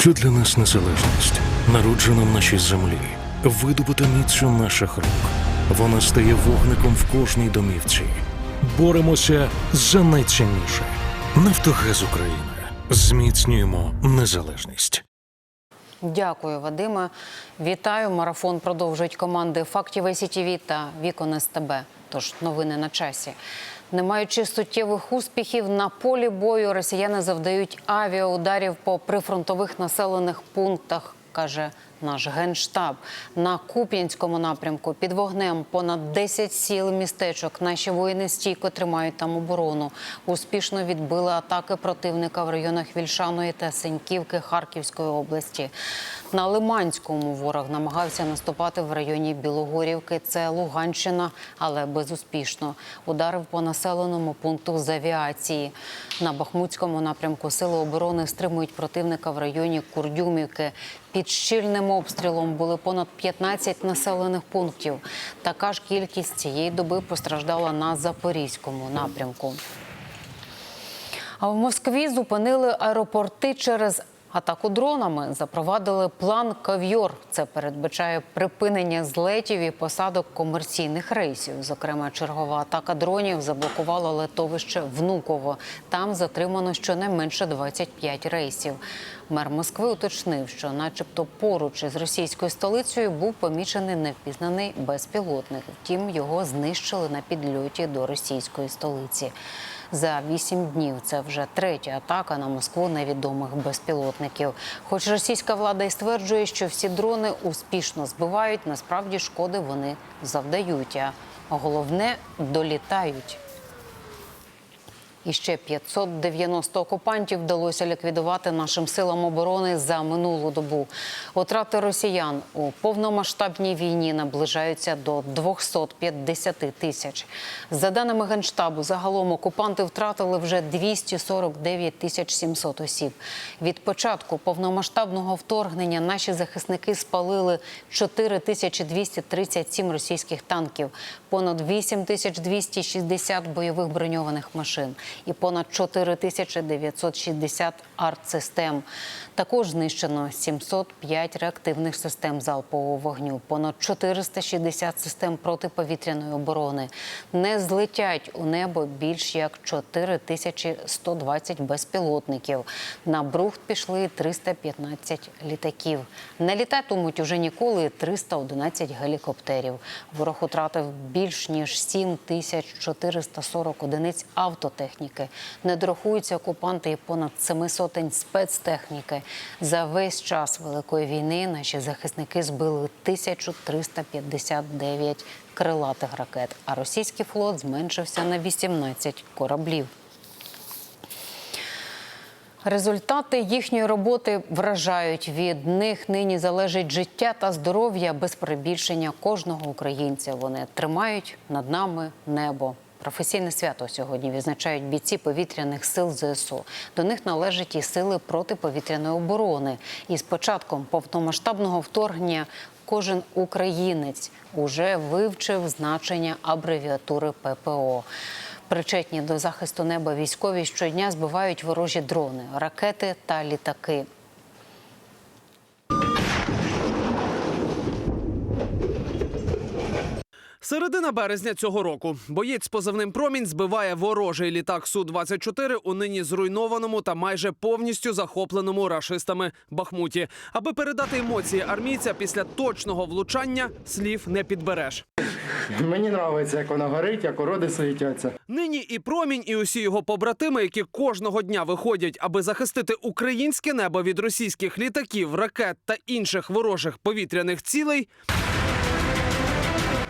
Що для нас незалежність? Народжена в нашій землі, видобута міцю наших рук. Вона стає вогником в кожній домівці. Боремося за найцінніше. Нафтогаз України. Зміцнюємо незалежність. Дякую, Вадиме. Вітаю. Марафон продовжують команди Фактів СІТВ та Вікон СТБ. Тож новини на часі. Не маючи суттєвих успіхів на полі бою, росіяни завдають авіаударів по прифронтових населених пунктах. Каже наш генштаб на Куп'янському напрямку під вогнем понад 10 сіл містечок. Наші воїни стійко тримають там оборону. Успішно відбили атаки противника в районах Вільшаної та Сеньківки Харківської області. На Лиманському ворог намагався наступати в районі Білогорівки. Це Луганщина, але безуспішно. Ударив по населеному пункту з авіації. На Бахмутському напрямку сили оборони стримують противника в районі Курдюмівки. Під щільним обстрілом були понад 15 населених пунктів. Така ж кількість цієї доби постраждала на Запорізькому напрямку. А в Москві зупинили аеропорти через атаку дронами. Запровадили план Кав'йор. Це передбачає припинення злетів і посадок комерційних рейсів. Зокрема, чергова атака дронів заблокувала летовище Внуково. Там затримано щонайменше 25 рейсів. Мер Москви уточнив, що, начебто, поруч із російською столицею був помічений невпізнаний безпілотник. Втім, його знищили на підльоті до російської столиці. За вісім днів це вже третя атака на Москву невідомих безпілотників. Хоч російська влада і стверджує, що всі дрони успішно збивають, насправді шкоди вони завдають. А головне долітають. І ще 590 окупантів вдалося ліквідувати нашим силам оборони за минулу добу. Отрати росіян у повномасштабній війні наближаються до 250 тисяч. За даними генштабу, загалом окупанти втратили вже 249 тисяч 700 осіб. Від початку повномасштабного вторгнення наші захисники спалили 4 тисячі 237 російських танків, понад 8 тисяч 260 бойових броньованих машин і понад 4960 артсистем. Також знищено 705 реактивних систем залпового вогню, понад 460 систем протиповітряної оборони. Не злетять у небо більш як 4120 безпілотників. На брухт пішли 315 літаків. Не літатимуть уже ніколи 311 гелікоптерів. Ворог утратив більш ніж 7440 одиниць автотехніки. Не дорахуються окупанти і понад семи сотень спецтехніки. За весь час великої війни наші захисники збили 1359 крилатих ракет, а російський флот зменшився на 18 кораблів. Результати їхньої роботи вражають. Від них нині залежить життя та здоров'я без перебільшення кожного українця. Вони тримають над нами небо. Професійне свято сьогодні відзначають бійці повітряних сил ЗСУ. До них належать і сили протиповітряної оборони. І з початком повномасштабного вторгнення кожен українець уже вивчив значення абревіатури ППО. Причетні до захисту неба військові щодня збивають ворожі дрони, ракети та літаки. Середина березня цього року боєць з позивним промінь збиває ворожий літак су 24 у нині зруйнованому та майже повністю захопленому рашистами Бахмуті. Аби передати емоції армійця після точного влучання слів не підбереш. Мені подобається, як вона горить, як уроди світяться. Нині і промінь, і усі його побратими, які кожного дня виходять, аби захистити українське небо від російських літаків, ракет та інших ворожих повітряних цілей.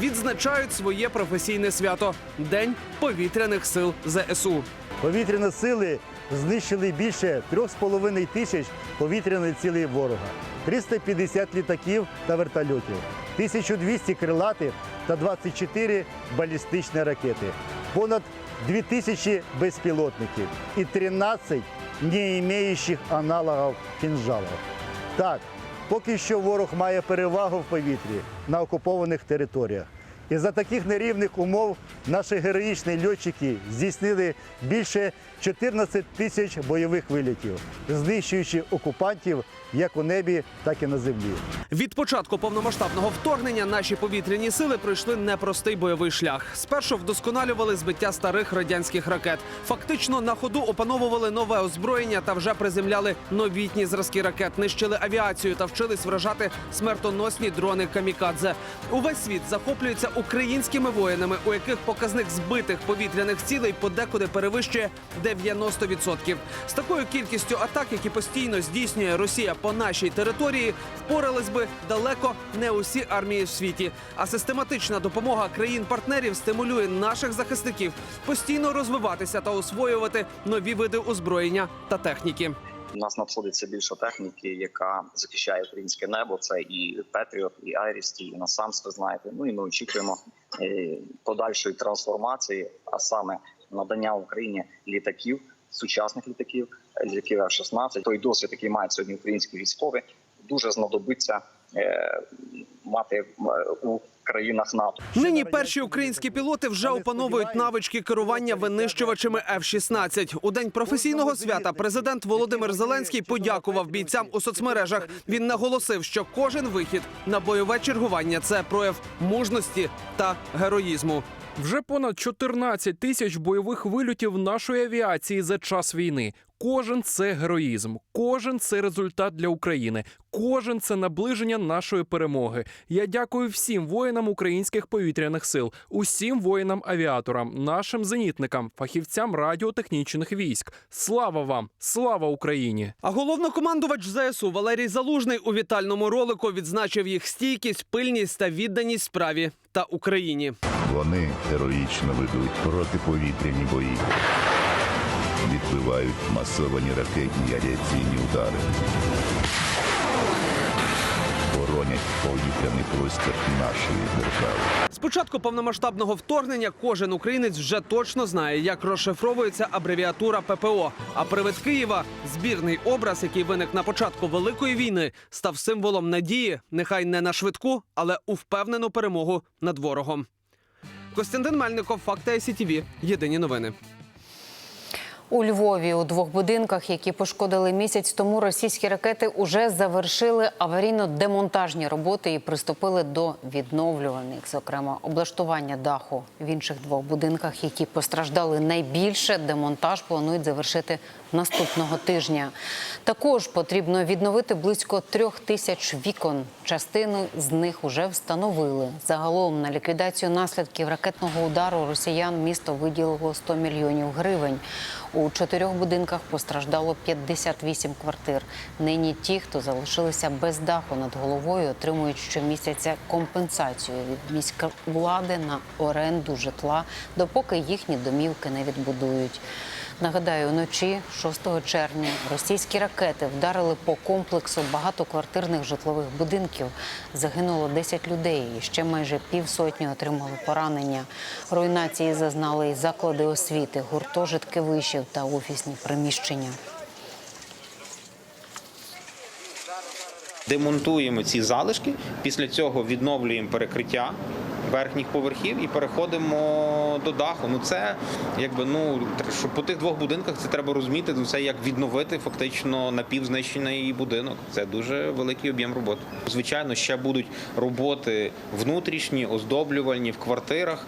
Відзначають своє професійне свято День повітряних сил ЗСУ. Повітряні сили знищили більше 3,5 тисяч повітряних цілей ворога, 350 літаків та вертольотів, 1200 крилатих та 24 балістичні ракети, понад 2000 безпілотників і 13 не маючих аналогів кінжалів. Так, поки що ворог має перевагу в повітрі на окупованих територіях. І за таких нерівних умов наші героїчні льотчики здійснили більше 14 тисяч бойових вилітів, знищуючи окупантів як у небі, так і на землі. Від початку повномасштабного вторгнення наші повітряні сили пройшли непростий бойовий шлях. Спершу вдосконалювали збиття старих радянських ракет. Фактично на ходу опановували нове озброєння та вже приземляли новітні зразки ракет, нищили авіацію та вчились вражати смертоносні дрони камікадзе. Увесь світ захоплюється українськими воїнами, у яких показник збитих повітряних цілей подекуди перевищує 90%. З такою кількістю атак, які постійно здійснює Росія по нашій території, впорались би далеко не усі армії в світі. А систематична допомога країн-партнерів стимулює наших захисників постійно розвиватися та освоювати нові види озброєння та техніки. У нас надходиться більше техніки, яка захищає українське небо. Це і Петріот, і Айрісті, і Насамс, знаєте. Ну і ми очікуємо е, подальшої трансформації, а саме надання Україні літаків, сучасних літаків, літаків F-16. Той досвід, який мають сьогодні українські військові, дуже знадобиться е, мати е, у країнах НАТО. Нині перші українські пілоти вже опановують навички керування винищувачами F-16. У день професійного свята президент Володимир Зеленський подякував бійцям у соцмережах. Він наголосив, що кожен вихід на бойове чергування це прояв мужності та героїзму. Вже понад 14 тисяч бойових вильотів нашої авіації за час війни. Кожен це героїзм, кожен це результат для України, кожен це наближення нашої перемоги. Я дякую всім воїнам українських повітряних сил, усім воїнам-авіаторам, нашим зенітникам, фахівцям радіотехнічних військ. Слава вам! Слава Україні! А головнокомандувач ЗСУ Валерій Залужний у вітальному ролику відзначив їх стійкість, пильність та відданість справі та Україні. Вони героїчно ведуть протиповітряні бої, відбивають масовані ракетні авіаційні удари, боронять повітряний простір нашої держави. З початку повномасштабного вторгнення кожен українець вже точно знає, як розшифровується абревіатура ППО. А привид Києва збірний образ, який виник на початку великої війни, став символом надії, нехай не на швидку, але у впевнену перемогу над ворогом. Костянтин Мельников, Факти СІТВ. Єдині новини. У Львові у двох будинках, які пошкодили місяць тому, російські ракети уже завершили аварійно-демонтажні роботи і приступили до відновлюваних, зокрема облаштування даху. В інших двох будинках, які постраждали найбільше, демонтаж планують завершити наступного тижня. Також потрібно відновити близько трьох тисяч вікон. Частину з них уже встановили. Загалом на ліквідацію наслідків ракетного удару росіян місто виділило 100 мільйонів гривень. У чотирьох будинках постраждало 58 квартир. Нині ті, хто залишилися без даху над головою, отримують щомісяця компенсацію від міськвлади на оренду житла, допоки їхні домівки не відбудують. Нагадаю, вночі 6 червня російські ракети вдарили по комплексу багатоквартирних житлових будинків. Загинуло 10 людей, і ще майже півсотні отримали поранення. Руйнації зазнали і заклади освіти, гуртожитки вишів та офісні приміщення. демонтуємо ці залишки. Після цього відновлюємо перекриття верхніх поверхів і переходимо до даху. Ну це якби ну що по тих двох будинках це треба розуміти. Це як відновити фактично напівзнищений будинок. Це дуже великий об'єм роботи. Звичайно, ще будуть роботи внутрішні, оздоблювальні в квартирах.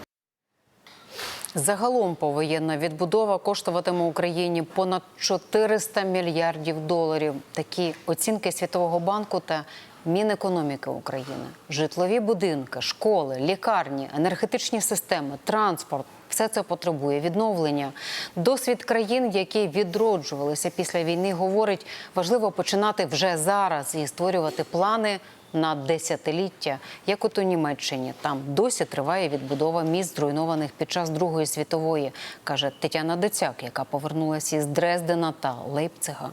Загалом повоєнна відбудова коштуватиме Україні понад 400 мільярдів доларів. Такі оцінки Світового банку та Мінекономіки України. Житлові будинки, школи, лікарні, енергетичні системи, транспорт все це потребує відновлення. Досвід країн, які відроджувалися після війни, говорить, важливо починати вже зараз і створювати плани на десятиліття, як от у Німеччині. Там досі триває відбудова міст, зруйнованих під час Другої світової, каже Тетяна Доцяк, яка повернулася із Дрездена та Лейпцига.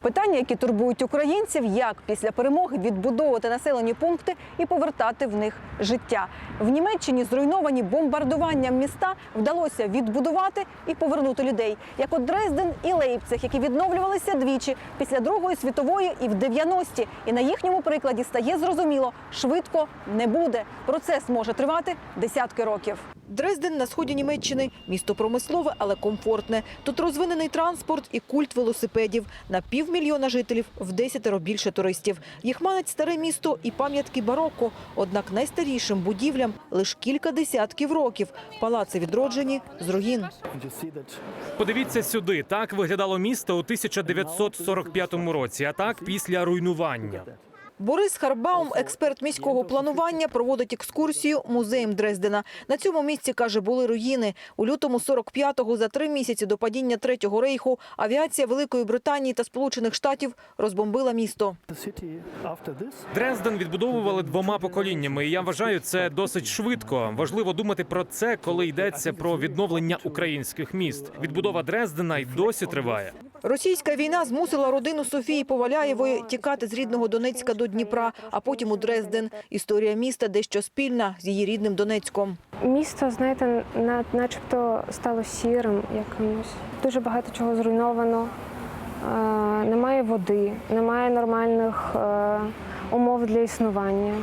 Питання, які турбують українців, як після перемоги відбудовувати населені пункти і повертати в них життя. В Німеччині зруйновані бомбардуванням міста вдалося відбудувати і повернути людей, як от Дрезден і Лейпциг, які відновлювалися двічі після Другої світової і в 90-ті. І на їхньому прикладі стає зрозуміло, швидко не буде. Процес може тривати десятки років. Дрезден на сході Німеччини місто промислове, але комфортне. Тут розвинений транспорт і культ велосипедів. На півмільйона жителів в десятеро більше туристів. Їх манить старе місто і пам'ятки бароко. Однак найстарішим будівлям лише кілька десятків років. Палаци відроджені з руїн. Подивіться сюди. Так виглядало місто у 1945 році, а так після руйнування. Борис Харбаум, експерт міського планування, проводить екскурсію музеєм Дрездена. На цьому місці, каже, були руїни. У лютому 45-го, за три місяці до падіння Третього рейху, авіація Великої Британії та Сполучених Штатів розбомбила місто. Дрезден відбудовували двома поколіннями. і Я вважаю, це досить швидко. Важливо думати про це, коли йдеться про відновлення українських міст. Відбудова Дрездена й досі триває. Російська війна змусила родину Софії Поваляєвої тікати з рідного Донецька до Дніпра, а потім у Дрезден. Історія міста дещо спільна з її рідним Донецьком. Місто, знаєте, на- начебто стало сірим якимось. Дуже багато чого зруйновано. Е, немає води, немає нормальних е, умов для існування.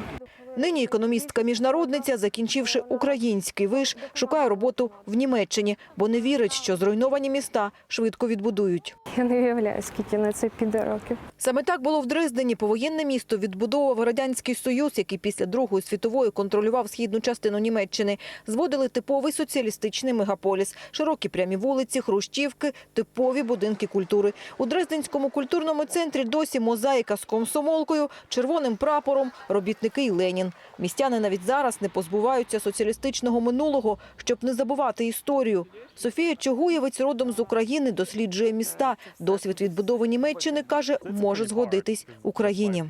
Нині економістка-міжнародниця, закінчивши український виш, шукає роботу в Німеччині, бо не вірить, що зруйновані міста швидко відбудують. Я не уявляю, скільки на це піде років. Саме так було в Дрездені. Повоєнне місто відбудовував Радянський Союз, який після Другої світової контролював східну частину Німеччини. Зводили типовий соціалістичний мегаполіс. Широкі прямі вулиці, хрущівки, типові будинки культури. У Дрезденському культурному центрі досі мозаїка з комсомолкою, червоним прапором, робітники й Ленін. Містяни навіть зараз не позбуваються соціалістичного минулого, щоб не забувати історію. Софія Чогуєвець родом з України досліджує міста. Досвід відбудови Німеччини, каже, може згодитись Україні.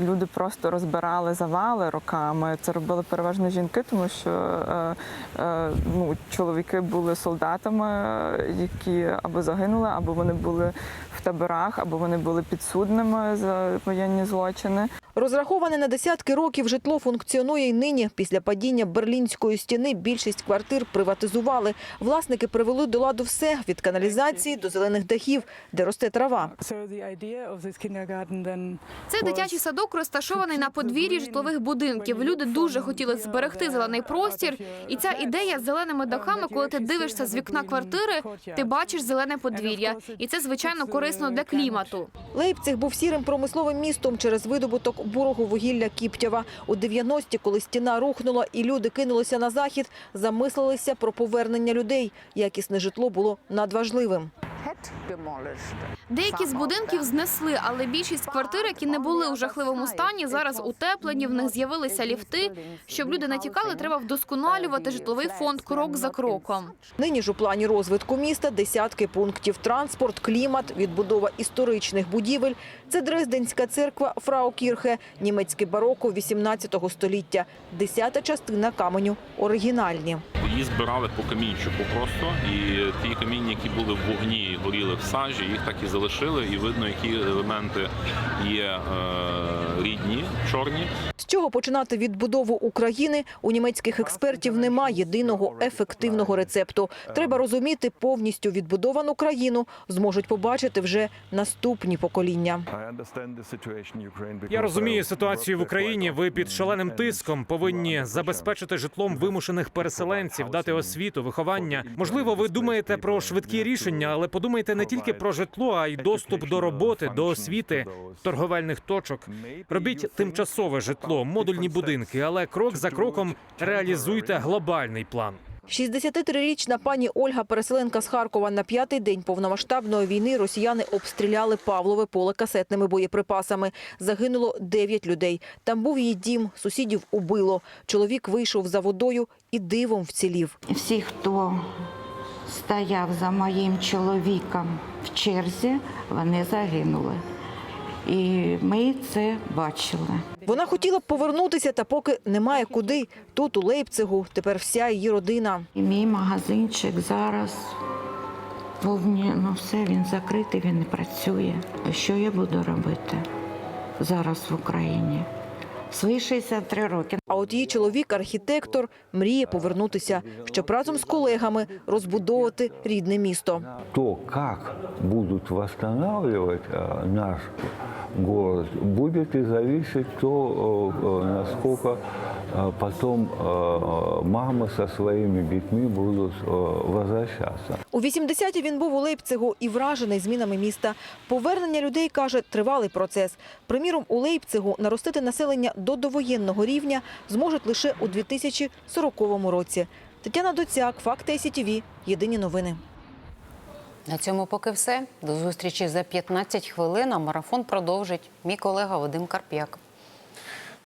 Люди просто розбирали завали роками. Це робили переважно жінки, тому що е, е, ну, чоловіки були солдатами, які або загинули, або вони були таборах, або вони були підсудними за воєнні злочини. Розраховане на десятки років житло функціонує й нині. Після падіння Берлінської стіни більшість квартир приватизували. Власники привели до ладу все – від каналізації до зелених дахів, де росте трава. Цей дитячий садок розташований на подвір'ї житлових будинків. Люди дуже хотіли зберегти зелений простір. І ця ідея з зеленими дахами, коли ти дивишся з вікна квартири, ти бачиш зелене подвір'я. І це, звичайно, корисно для клімату. Лейпциг був сірим промисловим містом через видобуток бурого вугілля Кіптєва. У 90-ті, коли стіна рухнула і люди кинулися на захід, замислилися про повернення людей. Якісне житло було надважливим. Деякі з будинків знесли, але більшість квартир, які не були у жахливому стані, зараз утеплені. В них з'явилися ліфти. Щоб люди не тікали, треба вдосконалювати житловий фонд крок за кроком. Нині ж у плані розвитку міста десятки пунктів. Транспорт, клімат, відбудова історичних будівель. Це Дрезденська церква Фраукірхе, німецьке бароко 18 століття. Десята частина каменю оригінальні. Її збирали по камінчику просто, і ті каміння, які були в вогні горіли в сажі, їх так і залишили, і видно, які елементи є е, рідні, чорні. З чого починати відбудову України у німецьких експертів немає єдиного ефективного рецепту. Треба розуміти повністю відбудовану країну зможуть побачити вже наступні покоління. Я розумію ситуацію в Україні. Ви під шаленим тиском повинні забезпечити житлом вимушених переселенців, дати освіту, виховання. Можливо, ви думаєте про швидкі рішення, але подумайте не тільки про житло, а й доступ до роботи, до освіти, торговельних точок. Робіть тимчасове житло, модульні будинки, але крок за кроком реалізуйте глобальний план. 63-річна пані Ольга, переселенка з Харкова, на п'ятий день повномасштабної війни росіяни обстріляли Павлове поле касетними боєприпасами. Загинуло 9 людей. Там був її дім, сусідів убило. Чоловік вийшов за водою і дивом вцілів. Всі, хто стояв за моїм чоловіком в черзі, вони загинули. І ми це бачили. Вона хотіла б повернутися, та поки немає куди. Тут, у Лейпцигу, тепер вся її родина. І мій магазинчик зараз Був ні, ну все, він закритий, він не працює. А Що я буду робити зараз в Україні? Свої 63 роки. А от її чоловік, архітектор, мріє повернутися, щоб разом з колегами розбудовувати рідне місто. То, как будут восстанавливать э, наш город, будет и зависеть то, э, э, насколько э, потом э, мамы со своими детьми будут э, возвращаться. У 80-ті він був у Лейпцигу і вражений змінами міста. Повернення людей, каже, тривалий процес. Приміром, у Лейпцигу наростити населення до довоєнного рівня зможуть лише у 2040 році. Тетяна Доцяк, Факти СІТВ. Єдині новини. На цьому поки все. До зустрічі за 15 хвилин. А марафон продовжить мій колега Вадим Карп'як.